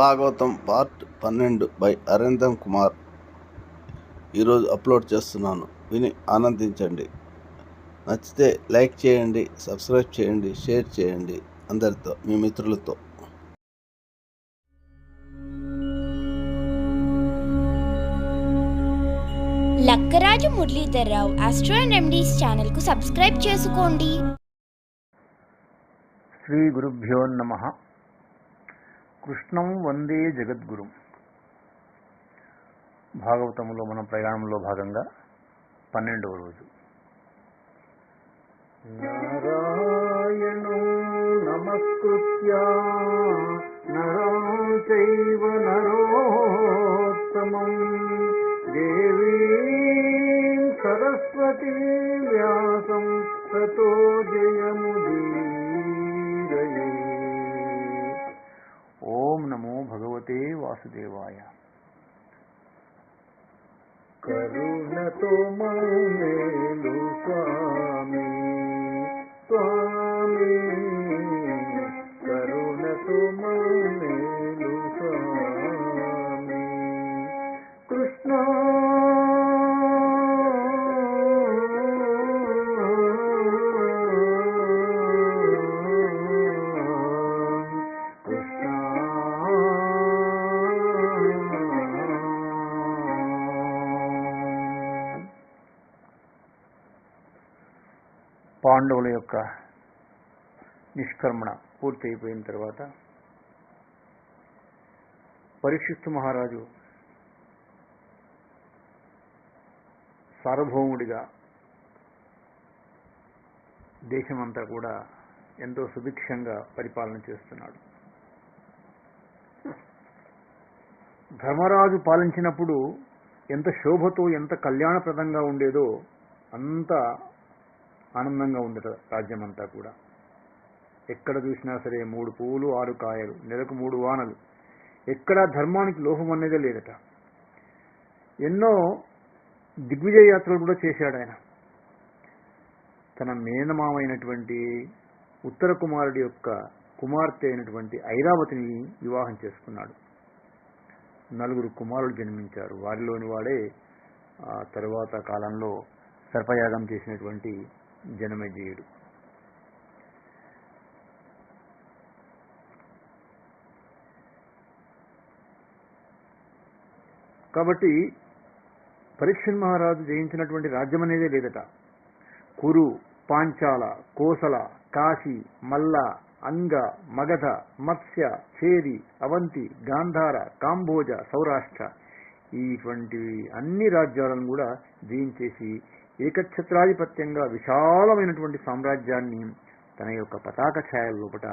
Bhagavatam part పన్నెండు by Arindam Kumar. ఈరోజు upload చేస్తున్నాను. విని ఆనందించండి. నచ్చితే లైక్ చేయండి సబ్స్క్రైబ్ చేయండి షేర్ చేయండి అందరితో మీ మిత్రులతో. Lakkaraju Muralidharrao astro and remedies ఛానల్కు సబ్స్క్రైబ్ చేసుకోండి. శ్రీ గురుభ్యో నమ. కృష్ణం వందే జగద్గురు. భాగవతంలో మన ప్రయాణంలో భాగంగా పన్నెండవ రోజు. నారాయణం నమస్కృత్య నరం చైవ నరోత్తమం. దేవీ సరస్వతీ వ్యాసం తతో జయముదీరయే वासुदेवाया। करुण तो मे मेलु स्वामी स्वामी करुण तो పాండవుల యొక్క నిష్కర్మణ పూర్తి అయిపోయిన తర్వాత పరీక్షిస్తు మహారాజు సార్వభౌముడిగా దేశమంతా కూడా ఎంతో సుభిక్షంగా పరిపాలన చేస్తున్నాడు. ధర్మరాజు పాలించినప్పుడు ఎంత శోభతో ఎంత కళ్యాణప్రదంగా ఉండేదో అంత ఆనందంగా ఉండట రాజ్యమంతా కూడా. ఎక్కడ చూసినా సరే మూడు పువ్వులు ఆరు కాయలు నెలకు మూడు వానలు. ఎక్కడా ధర్మానికి లోహం అనేదే లేదట. ఎన్నో దిగ్విజయ యాత్రలు కూడా చేశాడు ఆయన. తన మేనమామైనటువంటి ఉత్తర కుమారుడి యొక్క కుమార్తె అయినటువంటి ఐరావతిని వివాహం చేసుకున్నాడు. నలుగురు కుమారులు జన్మించారు. వారిలోని వాడే తరువాత కాలంలో సర్పయాగం చేసినటువంటి జనమేజయుడు కాబట్టి పరీక్షన్ మహారాజు జయించినటువంటి రాజ్యం అనేదే లేదట. కురు పాంచాల కోసల కాశీ మల్ల అంగ మగధ మత్స్య చేరి అవంతి గాంధార కాంబోజ సౌరాష్ట్ర. ఇటువంటి అన్ని రాజ్యాలను కూడా జయించేసి ఏకఛత్రాధిపత్యంగా విశాలమైనటువంటి సామ్రాజ్యాన్ని తన యొక్క పతాక ఛాయల లోపట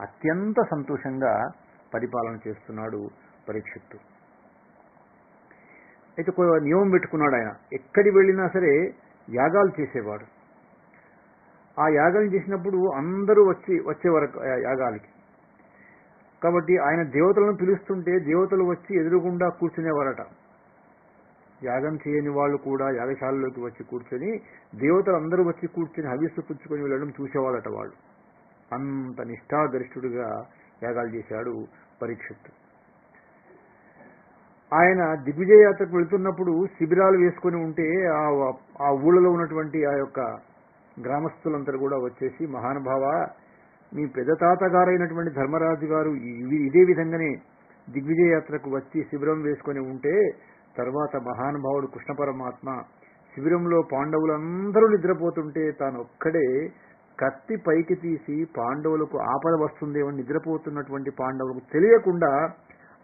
అత్యంత సంతోషంగా పరిపాలన చేస్తున్నాడు పరీక్షిత్తు. అయితే నియమం పెట్టుకున్నాడు ఆయన. ఎక్కడి వెళ్ళినా సరే యాగాలు చేసేవాడు. ఆ యాగాలు చేసినప్పుడు అందరూ వచ్చి వచ్చేవారు ఆ యాగాలకి. కాబట్టి ఆయన దేవతలను పిలుస్తుంటే దేవతలు వచ్చి ఎదురుగుండా కూర్చునేవారట. యాగం చేయని వాళ్ళు కూడా యాగశాలలోకి వచ్చి కూర్చొని దేవతలు అందరూ వచ్చి కూర్చొని హవిస్సు పుచ్చుకొని వెళ్ళడం చూసేవాళ్ళట వాళ్ళు. అంత నిష్ఠాగరిష్ఠుడిగా యాగాలు చేశాడు పరీక్షిత్తు ఆయన దిగ్విజయ యాత్రకు వెళుతున్నప్పుడు శిబిరాలు వేసుకొని ఉంటే ఆ ఆ ఊళ్ళలో ఉన్నటువంటి ఆ యొక్క గ్రామస్తులంతా కూడా వచ్చేసి మహానుభావ మీ పెద్ద తాతగారైనటువంటి ధర్మరాజు గారు ఇదే విధంగానే దిగ్విజయ యాత్రకు వచ్చి శిబిరం వేసుకొని ఉంటే తర్వాత మహానుభావుడు కృష్ణ పరమాత్మ శిబిరంలో పాండవులందరూ నిద్రపోతుంటే తాను ఒక్కడే కత్తి పైకి తీసి పాండవులకు ఆపద వస్తుందేమని నిద్రపోతున్నటువంటి పాండవులకు తెలియకుండా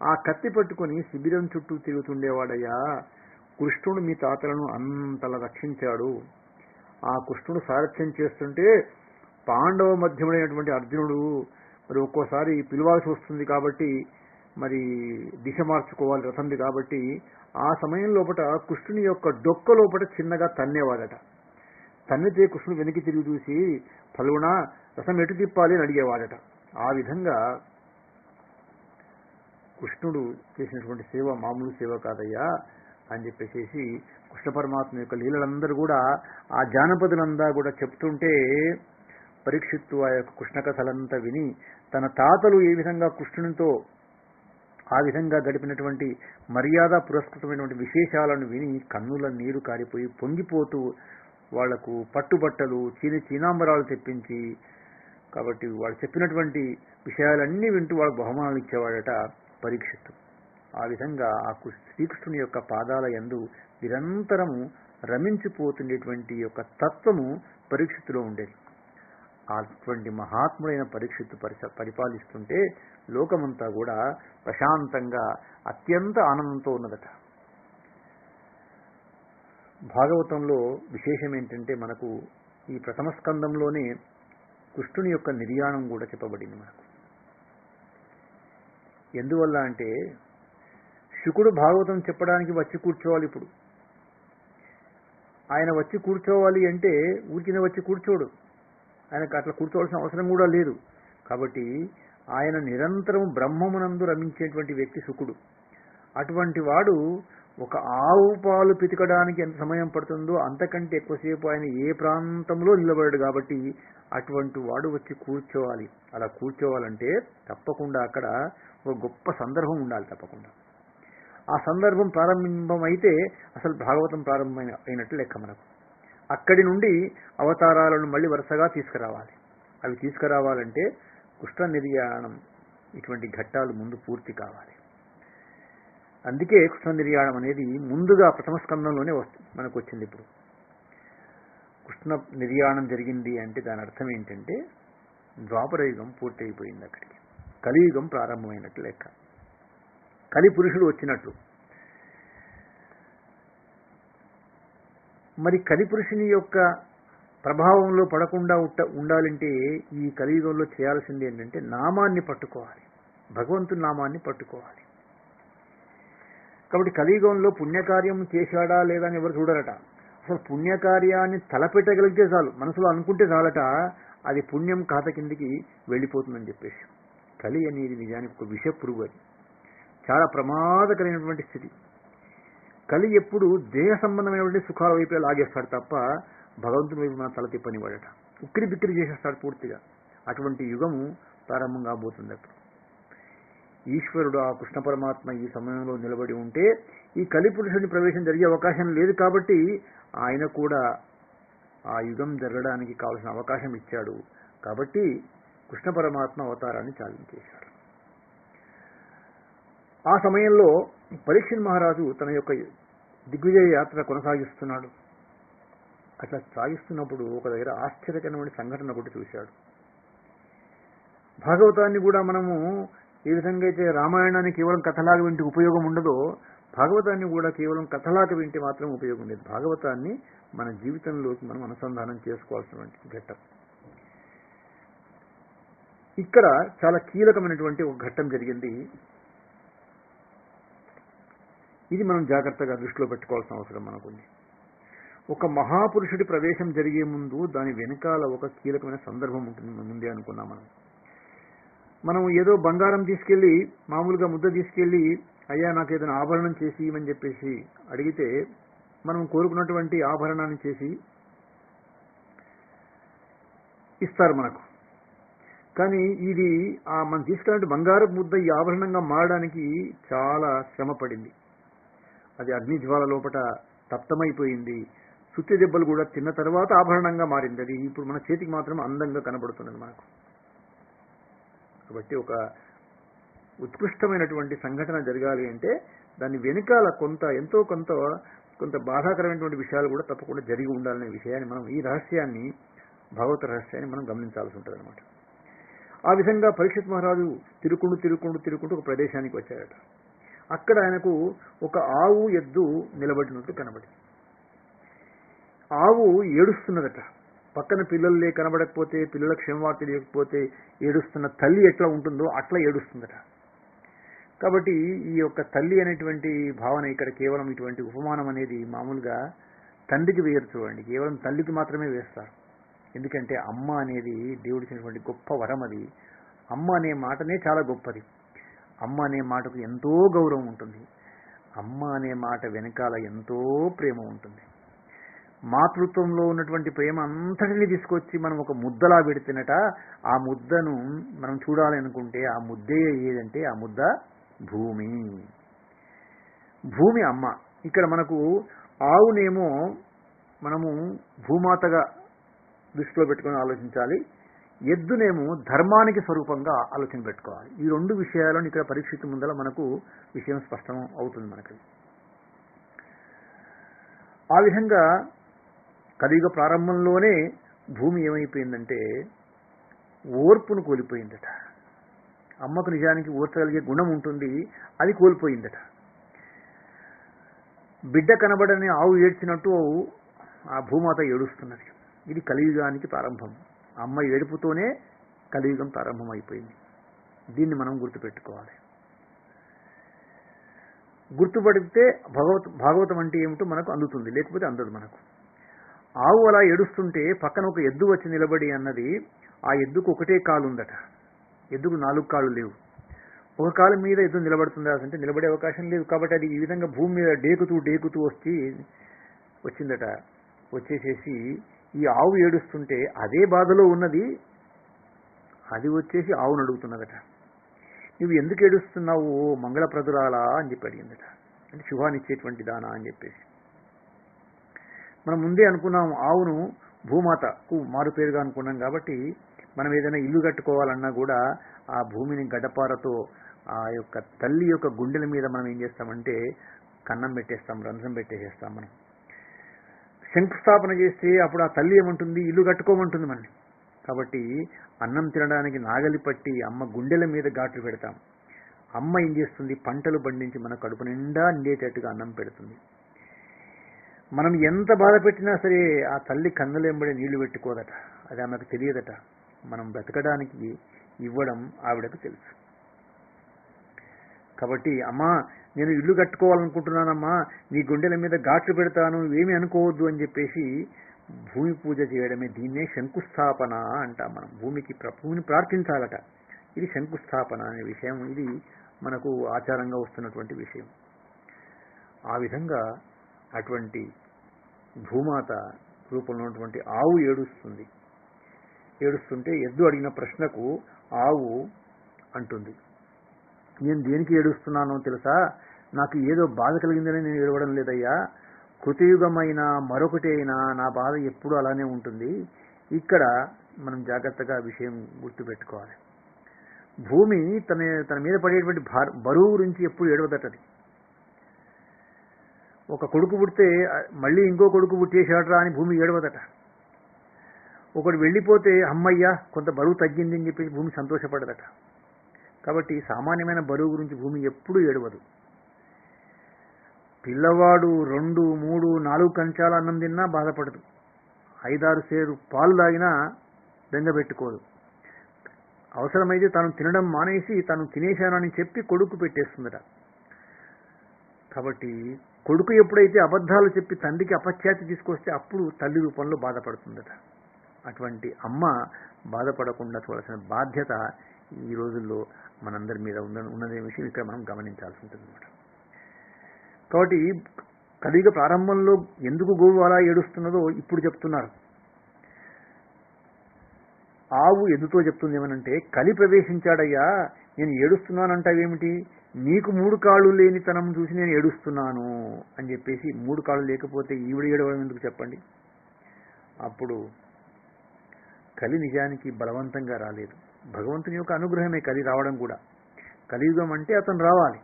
ఆ కత్తి పట్టుకొని శిబిరం చుట్టూ తిరుగుతుండేవాడయ్యా. కృష్ణుడు మీ తాతలను అంతలా రక్షించాడు. ఆ కృష్ణుడు సారథ్యం చేస్తుంటే పాండవ మధ్యముడైనటువంటి అర్జునుడు మరి ఒక్కోసారి పిలవాల్సి వస్తుంది కాబట్టి మరి దిశ మార్చుకోవాలి రథంది కాబట్టి ఆ సమయం లోపల కృష్ణుని యొక్క డొక్క లోపల చిన్నగా తన్నేవాడట తన్నితే కృష్ణుడు వెనక్కి తిరిగి చూసి ఫలుగుణ రథం ఎటు తిప్పాలి? అని అడిగేవాడట ఆ విధంగా కృష్ణుడు చేసినటువంటి సేవ మామూలు సేవ కాదయ్యా అని చెప్పేసి కృష్ణ పరమాత్మ యొక్క లీలలందరూ కూడా ఆ జానపదులంతా కూడా చెప్తుంటే పరీక్షిత్తు ఆ యొక్క కృష్ణ కథలంతా విని తన తాతలు ఏ విధంగా కృష్ణునితో ఆ విధంగా గడిపినటువంటి మర్యాద పురస్కృతమైనటువంటి విశేషాలను విని కన్నుల నీరు కారిపోయి పొంగిపోతూ వాళ్ళకు పట్టుబట్టలు చీని చీనాంబరాలు తెప్పించి కాబట్టి వాళ్ళు చెప్పినటువంటి విషయాలన్నీ వింటూ వాళ్ళకు బహుమానాలు ఇచ్చేవాడట పరీక్షిత్తు. ఆ విధంగా ఆ శ్రీకృష్ణుని యొక్క పాదాల యందు నిరంతరము రమించిపోతుండేటువంటి యొక్క తత్వము పరీక్షితులో ఉండేది. అటువంటి మహాత్ముడైన పరీక్షిత్తు పరిస పరిపాలిస్తుంటే లోకమంతా కూడా ప్రశాంతంగా అత్యంత ఆనందంతో ఉన్నదట. భాగవతంలో విశేషం ఏంటంటే మనకు ఈ ప్రథమ స్కందంలోనే కృష్ణుని యొక్క నిర్యాణం కూడా చెప్పబడింది మనకు. ఎందువల్ల అంటే శుకుడు భాగవతం చెప్పడానికి వచ్చి కూర్చోవాలి ఇప్పుడు. ఆయన వచ్చి కూర్చోవాలి అంటే ఊరికిన వచ్చి కూర్చోడు. ఆయనకు అట్లా కూర్చోవాల్సిన అవసరం కూడా లేదు. కాబట్టి ఆయన నిరంతరం బ్రహ్మమునందు రమించేటువంటి వ్యక్తి శుకుడు. అటువంటి వాడు ఒక ఆవు పాలు పితకడానికి ఎంత సమయం పడుతుందో అంతకంటే ఎక్కువసేపు ఆయన ఏ ప్రాంతంలో నిలబడడు కాబట్టి అటువంటి వాడు వచ్చి కూర్చోవాలి. అలా కూర్చోవాలంటే తప్పకుండా అక్కడ ఒక గొప్ప సందర్భం ఉండాలి తప్పకుండా. ఆ సందర్భం ప్రారంభం అయితే అసలు భాగవతం ప్రారంభమైన అయినట్లు లెక్క మనకు. అక్కడి నుండి అవతారాలను మళ్ళీ వరుసగా తీసుకురావాలి. అవి తీసుకురావాలంటే కృష్ణ నిర్యాణం ఇటువంటి ఘట్టాలు ముందు పూర్తి కావాలి. అందుకే కృష్ణ నిర్యాణం అనేది ముందుగా ప్రథమ స్కందంలోనే వస్తుంది మనకు వచ్చింది ఇప్పుడు. కృష్ణ నిర్యాణం జరిగింది అంటే దాని అర్థం ఏంటంటే ద్వాపరయుగం యుగం అక్కడికి. కలియుగం ప్రారంభమైనట్లు లెక్క. కలి పురుషుడు వచ్చినట్లు మరి కలిపురుషుని యొక్క ప్రభావంలో పడకుండా ఉండాలంటే ఈ కలియుగంలో చేయాల్సింది ఏంటంటే నామాన్ని పట్టుకోవాలి. భగవంతుని నామాన్ని పట్టుకోవాలి. కాబట్టి కలియుగంలో పుణ్యకార్యం చేశాడా లేదా అని ఎవరు చూడరట? అసలు పుణ్యకార్యాన్ని తలపెట్టగలిగితే చాలు. మనసులో అనుకుంటే చాలట అది పుణ్యం ఖాత కిందికి వెళ్ళిపోతుందని చెప్పేసి. కలి అనేది నిజానికి ఒక విష పురుగు అది. చాలా ప్రమాదకరమైనటువంటి స్థితి. కలి ఎప్పుడు దేహ సంబంధమైనటువంటి సుఖాల వైపే లాగేస్తాడు తప్ప భగవంతుని వైపు మన తల తిప్పనివాడట ఉక్కిరి బిక్కిరి చేసేస్తాడు పూర్తిగా. అటువంటి యుగము ప్రారంభం కాబోతుంది అప్పుడు. ఈశ్వరుడు ఆ కృష్ణ పరమాత్మ ఈ సమయంలో నిలబడి ఉంటే ఈ కలిపురుషుని ప్రవేశం జరిగే అవకాశం లేదు కాబట్టి ఆయన కూడా ఆ యుగం జరగడానికి కావలసిన అవకాశం ఇచ్చాడు. కాబట్టి కృష్ణ పరమాత్మ అవతారాన్ని చాలించేశాడు ఆ సమయంలో పరీక్షణ్ మహారాజు తన యొక్క దిగ్విజయ యాత్ర కొనసాగిస్తున్నాడు. అట్లా సాగిస్తున్నప్పుడు ఒక దగ్గర ఆశ్చర్యకరమైన సంఘటన ఒకటి చూశాడు. భాగవతాన్ని కూడా మనము ఏ విధంగా అయితే రామాయణాన్ని కేవలం కథలాగా వింటే ఉపయోగం ఉండదో భాగవతాన్ని కూడా కేవలం కథలాగా వింటే మాత్రం ఉపయోగం లేదు. భాగవతాన్ని మన జీవితంలోకి మనం అనుసంధానం చేసుకోవాల్సినటువంటి ఘట్టం. ఇక్కడ చాలా కీలకమైనటువంటి ఒక ఘట్టం జరిగింది. ఇది మనం జాగ్రత్తగా దృష్టిలో పెట్టుకోవాల్సిన అవసరం మనకుంది. ఒక మహాపురుషుడి ప్రవేశం జరిగే ముందు దాని వెనకాల ఒక కీలకమైన సందర్భం ఉంటుంది ముందే అనుకున్నాం మనం. మనం ఏదో బంగారం తీసుకెళ్ళి మామూలుగా ముద్ద తీసుకెళ్ళి అయ్యా నాకు ఏదైనా ఆభరణం చేసి ఇవ్వని చెప్పేసి అడిగితే మనం కోరుకున్నటువంటి ఆభరణాన్ని చేసి ఇస్తారు మనకు. కానీ ఇది ఆ మనం తీసుకున్నట్టు బంగారు ముద్ద ఈ ఆభరణంగా మారడానికి చాలా శ్రమ పడింది అది అగ్ని జ్వాల లోపట తప్తమైపోయింది. సుత్తి దెబ్బలు కూడా తిన్న తర్వాత ఆభరణంగా మారింది అది ఇప్పుడు మన చేతికి మాత్రం అందంగా కనబడుతున్నది మనకు. కాబట్టి ఒక ఉత్కృష్టమైనటువంటి సంఘటన జరగాలి అంటే దాని వెనుకాల కొంత ఎంతో కొంత కొంత బాధాకరమైనటువంటి విషయాలు కూడా తప్పకుండా జరిగి ఉండాలనే విషయాన్ని మనం ఈ రహస్యాన్ని భగవత రహస్యాన్ని మనం గమనించాల్సి ఉంటుంది అనమాట ఆ విధంగా పరీక్షిత్ మహారాజు తిరుకుండు తిరుకుండు తిరుకుంటూ ఒక ప్రదేశానికి వచ్చాడట అక్కడ ఆయనకు ఒక ఆవు ఎద్దు నిలబడినట్టు కనబడింది. ఆవు ఏడుస్తున్నదట. పక్కన పిల్లలు లే కనబడకపోతే పిల్లల క్షేమవార్త తెలియకపోతే ఏడుస్తున్న తల్లి ఎట్లా ఉంటుందో అట్లా ఏడుస్తుందట. కాబట్టి ఈ యొక్క తల్లి అనేటువంటి భావన ఇక్కడ కేవలం ఇటువంటి ఉపమానం అనేది మామూలుగా తండ్రికి వేయరు చూడండి. కేవలం తల్లికి మాత్రమే వేస్తారు. ఎందుకంటే అమ్మ అనేది దేవుడిచ్చినటువంటి గొప్ప వరం అది. అమ్మ అనే మాటనే చాలా గొప్పది. అమ్మ అనే మాటకు ఎంతో గౌరవం ఉంటుంది. అమ్మ అనే మాట వెనకాల ఎంతో ప్రేమ ఉంటుంది. మాతృత్వంలో ఉన్నటువంటి ప్రేమ అంతటిని తీసుకొచ్చి మనం ఒక ముద్దలా పెడితేనట ఆ ముద్దను మనం చూడాలి అనుకుంటే ఆ ముద్దే ఏదంటే ఆ ముద్ద భూమి. భూమి అమ్మ. ఇక్కడ మనకు ఆవునేమో మనము భూమాతగా దృష్టిలో పెట్టుకొని ఆలోచించాలి. ఎద్దునేమో ధర్మానికి స్వరూపంగా ఆలోచన పెట్టుకోవాలి. ఈ రెండు విషయాలను ఇక్కడ పరీక్షిత ముందర మనకు విషయం స్పష్టం అవుతుంది మనకి. ఆ విధంగా కలియుగ ప్రారంభంలోనే భూమి ఏమైపోయిందంటే ఓర్పును కోల్పోయిందట. అమ్మకు నిజానికి ఓర్చగలిగే గుణం ఉంటుంది అది కోల్పోయిందట. బిడ్డ కనబడని ఆవు ఏడ్చినట్టు ఆ భూమాత ఏడుస్తున్నది. ఇది కలియుగానికి ప్రారంభం. అమ్మ ఏడుపుతోనే కలియుగం ప్రారంభం అయిపోయింది దీన్ని మనం గుర్తుపెట్టుకోవాలి. గుర్తుపడితే భగవత్ భాగవతం అంటే ఏమిటో మనకు అందుతుంది లేకపోతే అందదు మనకు. ఆవు అలా ఏడుస్తుంటే పక్కన ఒక ఎద్దు వచ్చి నిలబడి అన్నది ఆ ఎద్దుకు ఒకటే కాలు ఉందట ఎద్దుకు నాలుగు కాళ్ళు లేవు. ఒక కాలు మీద ఎద్దు నిలబడుతుందా అంటే నిలబడే అవకాశం లేదు. కాబట్టి అది ఈ విధంగా భూమి మీద డేకుతూ డేకుతూ వచ్చి వచ్చిందట. వచ్చేసేసి ఈ ఆవు ఏడుస్తుంటే అదే బాధలో ఉన్నది అది వచ్చేసి ఆవును అడుగుతున్నదట. నువ్వు ఎందుకు ఏడుస్తున్నావు ఓ మంగళప్రదురాలా? అని చెప్పి అడిగిందట. అంటే శుభానిచ్చేటువంటి దానా అని చెప్పేసి. మనం ముందే అనుకున్నాం ఆవును భూమాతకు మారు పేరుగా అనుకున్నాం కాబట్టి మనం ఏదైనా ఇల్లు కట్టుకోవాలన్నా కూడా ఆ భూమిని గడపారతో ఆ యొక్క తల్లి యొక్క గుండెల మీద మనం ఏం చేస్తామంటే కన్నం పెట్టేస్తాం రంధ్రం పెట్టేసేస్తాం మనం. శంకుస్థాపన చేస్తే అప్పుడు ఆ తల్లి ఏమంటుంది? ఇల్లు కట్టుకోమంటుంది మనని కాబట్టి అన్నం తినడానికి నాగలి పట్టి అమ్మ గుండెల మీద ఘాట్లు పెడతాం. అమ్మ ఏం చేస్తుంది? పంటలు పండించి మన కడుపు నిండా నిండేటట్టుగా అన్నం పెడుతుంది. మనం ఎంత బాధ పెట్టినా సరే ఆ తల్లి కన్నులెంబడి నీళ్ళు పెట్టుకోదట. అది ఆమెకు తెలియదట. మనం బ్రతకడానికి ఇవ్వడం ఆవిడకు తెలుసు. కాబట్టి అమ్మా నేను ఇల్లు కట్టుకోవాలనుకుంటున్నానమ్మా. నీ గుండెల మీద ఘాట్లు పెడతాను. ఏమీ అనుకోవద్దు అని చెప్పేసి భూమి పూజ చేయడమే దీన్నే శంకుస్థాపన అంటాం మనం. భూమికి ప్ర- భూమిని ప్రార్థించాలట. ఇది శంకుస్థాపన అనే విషయం. ఇది మనకు ఆచారంగా వస్తున్నటువంటి విషయం. ఆ విధంగా అటువంటి భూమాత రూపంలో ఉన్నటువంటి ఆవు ఏడుస్తుంది. ఏడుస్తుంటే ఎద్దు అడిగిన ప్రశ్నకు ఆవు అంటుంది. నేను దేనికి ఏడుస్తున్నానో తెలుసా? నాకు ఏదో బాధ కలిగిందని నేను ఏడవడం లేదయ్యా. కృతయుగమైన మరొకటి అయినా నా బాధ ఎప్పుడూ అలానే ఉంటుంది. ఇక్కడ మనం జాగ్రత్తగా విషయం గుర్తుపెట్టుకోవాలి. భూమి తన తన మీద పడేటువంటి భార- బరువు గురించి ఎప్పుడు ఏడవదటది. ఒక కొడుకు పుడితే మళ్ళీ ఇంకో కొడుకు పుట్టేశాడరా అని భూమి ఏడవదట. ఒకడు వెళ్ళిపోతే అమ్మయ్యా కొంత బరువు తగ్గింది అని చెప్పి భూమి సంతోషపడదట. కాబట్టి సామాన్యమైన బరువు గురించి భూమి ఎప్పుడూ ఏడవదు. పిల్లవాడు రెండు మూడు నాలుగు కంచాల అన్నం తిన్నా బాధపడదు. ఐదారు సేరు పాలు తాగినా బెంగపెట్టుకోదు అవసరమైతే తను తినడం మానేసి తను తినేశానని చెప్పి కొడుకు పెట్టేస్తుందట. కాబట్టి కొడుకు ఎప్పుడైతే అబద్ధాలు చెప్పి తండ్రికి అపఖ్యాతి తీసుకొస్తే అప్పుడు తల్లి రూపంలో బాధపడుతుందట. అటువంటి అమ్మ బాధపడకుండా చూడాల్సిన బాధ్యత ఈ రోజుల్లో మనందరి మీద ఉన్న ఉన్నదే విషయం ఇక్కడ మనం గమనించాల్సి ఉంటుంది అన్నమాట కాబట్టి కలియుగ ప్రారంభంలో ఎందుకు గోవు అలా ఏడుస్తున్నదో ఇప్పుడు చెప్తున్నారు. ఆవు ఎదుతో చెప్తుంది ఏమనంటే కలి ప్రవేశించాడయ్యా నేను ఏడుస్తున్నానంటావేమిటి? నీకు మూడు కాళ్ళు లేని తనం చూసి నేను ఏడుస్తున్నాను అని చెప్పేసి మూడు కాళ్ళు లేకపోతే ఈవిడ ఏడవడం ఎందుకు చెప్పండి? అప్పుడు కలి నిజానికి బలవంతంగా రాలేదు. భగవంతుని యొక్క అనుగ్రహమే కలి రావడం కూడా. కలియుగం అంటే అతను రావాలి.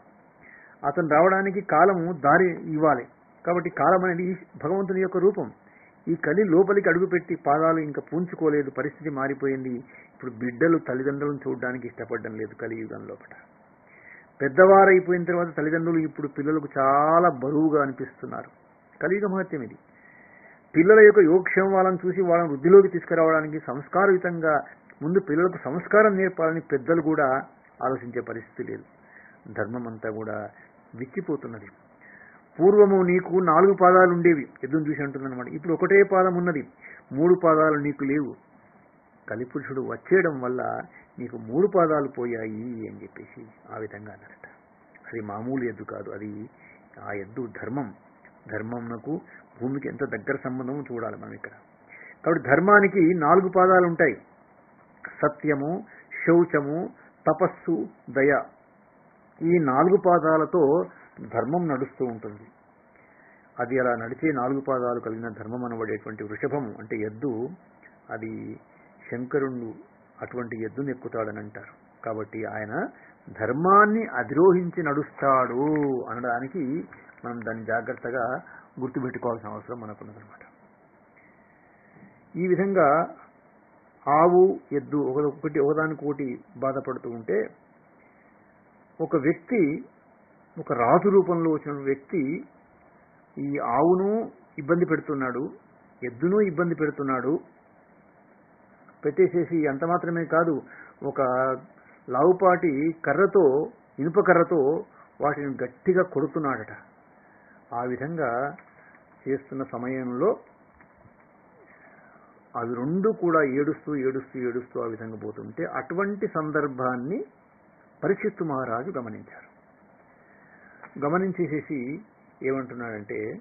అతను రావడానికి కాలము దారి ఇవ్వాలి. కాబట్టి కాలం అనేది ఈ భగవంతుని యొక్క రూపం. ఈ కలి లోపలికి అడుగుపెట్టి పాదాలు ఇంకా పూంచుకోలేదు. పరిస్థితి మారిపోయింది. ఇప్పుడు బిడ్డలు తల్లిదండ్రులను చూడడానికి ఇష్టపడడం లేదు కలియుగం లోపల. పెద్దవారైపోయిన తర్వాత తల్లిదండ్రులు ఇప్పుడు పిల్లలకు చాలా బరువుగా అనిపిస్తున్నారు. కలియుగ మహత్యం ఇది. పిల్లల యొక్క యోగక్షేమం వాళ్ళని చూసి వాళ్ళని వృద్ధిలోకి తీసుకురావడానికి సంస్కారయుతంగా ముందు పిల్లలకు సంస్కారం నేర్పాలని పెద్దలు కూడా ఆలోచించే పరిస్థితి లేదు. ధర్మం అంతా కూడా విచ్చిపోతున్నది. పూర్వము నీకు నాలుగు పాదాలు ఉండేవి. ఎదురు చూసి అంటుందన్నమాట. ఇప్పుడు ఒకటే పాదం ఉన్నది. మూడు పాదాలు నీకు లేవు. కలిపురుషుడు వచ్చేయడం వల్ల నీకు మూడు పాదాలు పోయాయి అని చెప్పేసి ఆ విధంగా అన్నారట. అది మామూలు ఎద్దు కాదు అది ఆ ఎద్దు ధర్మం. ధర్మంకు భూమికి ఎంత దగ్గర సంబంధం చూడాలి మనం ఇక్కడ. కాబట్టి ధర్మానికి నాలుగు పాదాలు ఉంటాయి. సత్యము శౌచము తపస్సు దయ. ఈ నాలుగు పాదాలతో ధర్మం నడుస్తూ ఉంటుంది. అది అలా నడిచే నాలుగు పాదాలు కలిగిన ధర్మం అనబడేటువంటి వృషభము. అంటే ఎద్దు అది శంకరుడు అటువంటి ఎద్దును ఎక్కుతాడని అంటారు కాబట్టి ఆయన ధర్మాన్ని అధిరోహించి నడుస్తాడు అనడానికి మనం దాన్ని జాగ్రత్తగా గుర్తుపెట్టుకోవాల్సిన అవసరం మనకున్నదనమాట ఈ విధంగా ఆవు ఎద్దు ఒకటి ఒకదానికొకటి బాధపడుతూ ఉంటే ఒక వ్యక్తి ఒక రాజు రూపంలో వచ్చిన వ్యక్తి ఈ ఆవును ఇబ్బంది పెడుతున్నాడు ఎద్దును ఇబ్బంది పెడుతున్నాడు పెట్టేసేసి అంత మాత్రమే కాదు ఒక లావుపాటి కర్రతో ఇనుప కర్రతో వాటిని గట్టిగా కొడుతున్నాడట. ఆ విధంగా చేస్తున్న సమయంలో అవి రెండు కూడా ఏడుస్తూ ఏడుస్తూ ఏడుస్తూ ఆ విధంగా పోతుంటే అటువంటి సందర్భాన్ని పరిషత్తు మహారాజు గమనించారు. గమనించేసేసి ఏమంటున్నాడంటే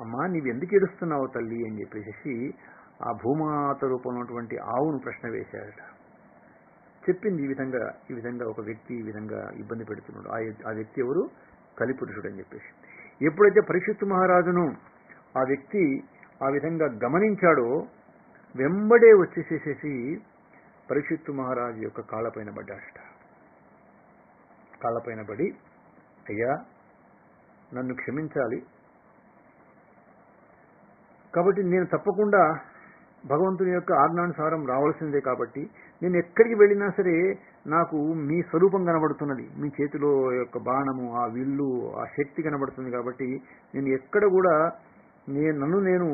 అమ్మా నీవెందుకు ఏడుస్తున్నావు తల్లి? అని చెప్పేసి ఆ భూమాత రూపంలో ఉన్నటువంటి ఆవును ప్రశ్న వేశాడట చెప్పింది ఈ విధంగా ఈ విధంగా ఒక వ్యక్తి ఈ విధంగా ఇబ్బంది పెడుతున్నాడు. ఆ ఆ వ్యక్తి ఎవరు? కలిపురుషుడు అని చెప్పేసి. ఎప్పుడైతే పరీక్షిత్తు మహారాజును ఆ వ్యక్తి ఆ విధంగా గమనించాడో వెంబడే వచ్చేసేసేసి పరీక్షిత్తు మహారాజు యొక్క కాళ్ళపైన పడ్డాడట కాళ్ళపైన పడి అయ్యా నన్ను క్షమించాలి. కాబట్టి నేను తప్పకుండా భగవంతుని యొక్క ఆజ్ఞానుసారం రావాల్సిందే కాబట్టి నేను ఎక్కడికి వెళ్ళినా సరే నాకు మీ స్వరూపం కనబడుతున్నది. మీ చేతిలో యొక్క బాణము ఆ విల్లు ఆ శక్తి కనబడుతుంది కాబట్టి నేను ఎక్కడ కూడా నేను నన్ను నేను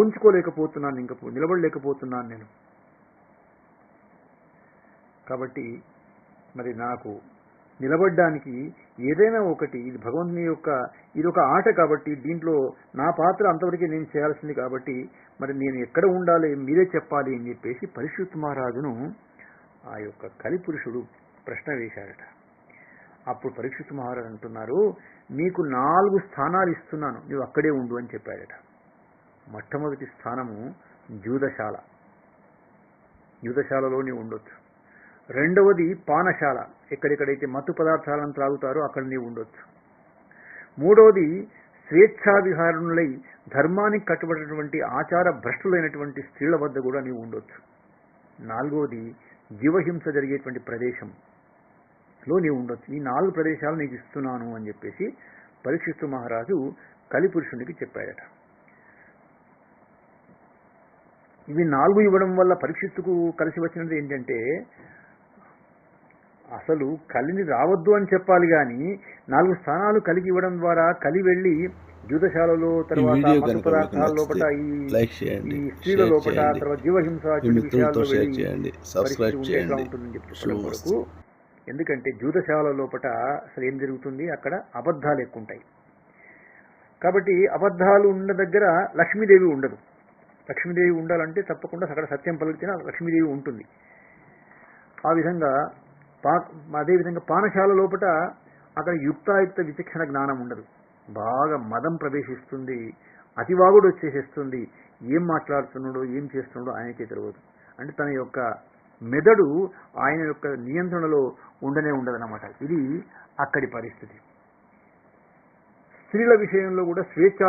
ఊంచుకోలేకపోతున్నాను ఇంకా నిలబడలేకపోతున్నాను నేను. కాబట్టి మరి నాకు నిలబడ్డానికి ఏదైనా ఒకటి ఇది భగవంతుని యొక్క ఇది ఒక ఆట కాబట్టి దీంట్లో నా పాత్ర అంతవరకే నేను చేయాల్సింది కాబట్టి మరి నేను ఎక్కడ ఉండాలి మీరే చెప్పాలి అని చెప్పేసి పరిశుద్ధ మహారాజును ఆ యొక్క కలిపురుషుడు ప్రశ్న వేశాడట అప్పుడు పరీక్షిత్ మహారాజు అంటున్నారు మీకు నాలుగు స్థానాలు ఇస్తున్నాను నువ్వు అక్కడే ఉండు అని చెప్పాడట మొట్టమొదటి స్థానము జూదశాల. జూదశాలలో నీవు ఉండొచ్చు. రెండవది పానశాల. ఎక్కడెక్కడైతే మత్తు పదార్థాలను త్రాగుతారో అక్కడ నీవు ఉండొచ్చు. మూడవది స్వేచ్ఛావిహారణులై ధర్మానికి కట్టుబడినటువంటి ఆచార భ్రష్టులైనటువంటి స్త్రీల వద్ద కూడా నీవు ఉండొచ్చు. నాలుగవది జీవహింస జరిగేటువంటి ప్రదేశం లో నీవు ఉండొచ్చు. ఈ నాలుగు ప్రదేశాలు నీకు ఇస్తున్నాను అని చెప్పేసి పరీక్షిస్తు మహారాజు కలిపురుషునికి చెప్పాడట. ఇవి నాలుగు ఇవ్వడం వల్ల పరీక్షిత్తుకు కలిసి వచ్చినది ఏంటంటే అసలు కలిని రావద్దు అని చెప్పాలి కానీ నాలుగు స్థానాలు కలిగి ఇవ్వడం ద్వారా కలి వెళ్ళి జూదశాలలో ఈ తర్వాత మత్తు పదార్థాల లోపల ఈ స్త్రీల లోపల తర్వాత జీవహింస ఎందుకంటే జూదశాల లోపల అసలు ఏం జరుగుతుంది? అక్కడ అబద్ధాలు ఎక్కువ ఉంటాయి. కాబట్టి అబద్ధాలు ఉన్న దగ్గర లక్ష్మీదేవి ఉండదు. లక్ష్మీదేవి ఉండాలంటే తప్పకుండా అక్కడ సత్యం పలికితే లక్ష్మీదేవి ఉంటుంది. ఆ విధంగా పా అదేవిధంగా పానశాల లోపల అక్కడ యుక్తాయుక్త విచక్షణ జ్ఞానం ఉండదు. బాగా మదం ప్రవేశిస్తుంది అతివాగుడు వచ్చేసేస్తుంది. ఏం మాట్లాడుతున్నాడో ఏం చేస్తున్నాడో ఆయనకే తెలియదు. అంటే తన యొక్క మెదడు ఆయన యొక్క నియంత్రణలో ఉండనే ఉండదన్నమాట. ఇది అక్కడి పరిస్థితి. స్త్రీల విషయంలో కూడా స్వేచ్ఛా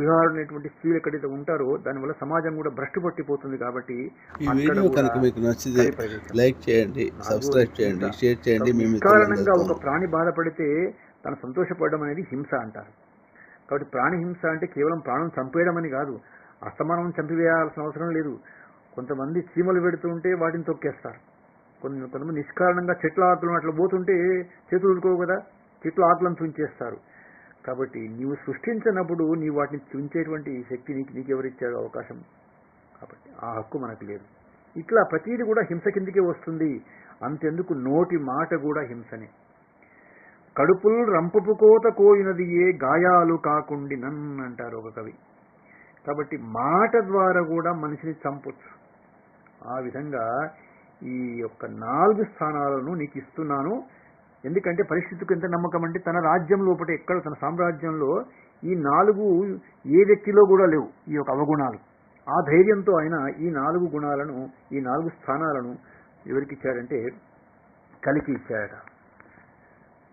విహారం అనేటువంటి స్త్రీలు ఎక్కడైతే ఉంటారో దానివల్ల సమాజం కూడా భ్రష్టు పట్టిపోతుంది కాబట్టి ఈ వీడియో కనుక మీకు నచ్చితే. లైక్ చేయండి సబ్స్క్రైబ్ చేయండి షేర్ చేయండి కారణంగా ఒక ప్రాణి బాధపడితే తను సంతోషపడడం అనేది హింస అంటారు. కాబట్టి ప్రాణి హింస అంటే కేవలం ప్రాణం చంపేయడం అని కాదు అస్తమానం చంపివేయాల్సిన అవసరం లేదు. కొంతమంది చీమలు పెడుతూ ఉంటే వాటిని తొక్కేస్తారు. కొన్ని కొంతమంది నిష్కారణంగా చెట్ల ఆకులను అట్లా పోతుంటే చేతులు ఉడుకోవు కదా చెట్ల ఆకులను తుంచేస్తారు. కాబట్టి నీవు సృష్టించినప్పుడు నీ వాటిని తుంచేటువంటి శక్తి నీకు నీకు ఎవరిచ్చారు అవకాశం. కాబట్టి ఆ హక్కు మనకు లేదు. ఇట్లా ప్రతీది కూడా హింస కిందికే వస్తుంది. అంతెందుకు నోటి మాట కూడా హింసనే. కడుపుల్ రంపపు కోత కోయినది ఏ గాయాలు కాకుండి నన్ అంటారు ఒక కవి. కాబట్టి మాట ద్వారా కూడా మనిషిని చంపొచ్చు. ఆ విధంగా ఈ యొక్క నాలుగు స్థానాలను నీకు ఇస్తున్నాను. ఎందుకంటే పరిస్థితికి ఎంత నమ్మకం అంటే తన రాజ్యం లోపల ఎక్కడ తన సామ్రాజ్యంలో ఈ నాలుగు ఏ వ్యక్తిలో కూడా లేవు ఈ యొక్క అవగుణాలు. ఆ ధైర్యంతో ఆయన ఈ నాలుగు గుణాలను ఈ నాలుగు స్థానాలను ఎవరికి ఇచ్చాడంటే కలికి ఇచ్చాడట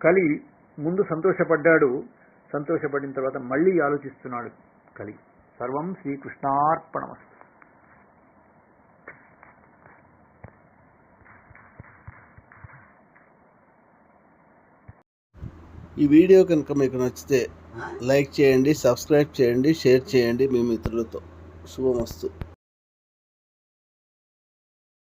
కలి ముందు సంతోషపడ్డాడు సంతోషపడిన తర్వాత మళ్ళీ ఆలోచిస్తున్నాడు కలి. సర్వం శ్రీకృష్ణార్పణమస్తు. ఈ వీడియో కనుక మీకు నచ్చితే లైక్ చేయండి సబ్స్క్రైబ్ చేయండి షేర్ చేయండి మీ మిత్రులతో. శుభమస్తు.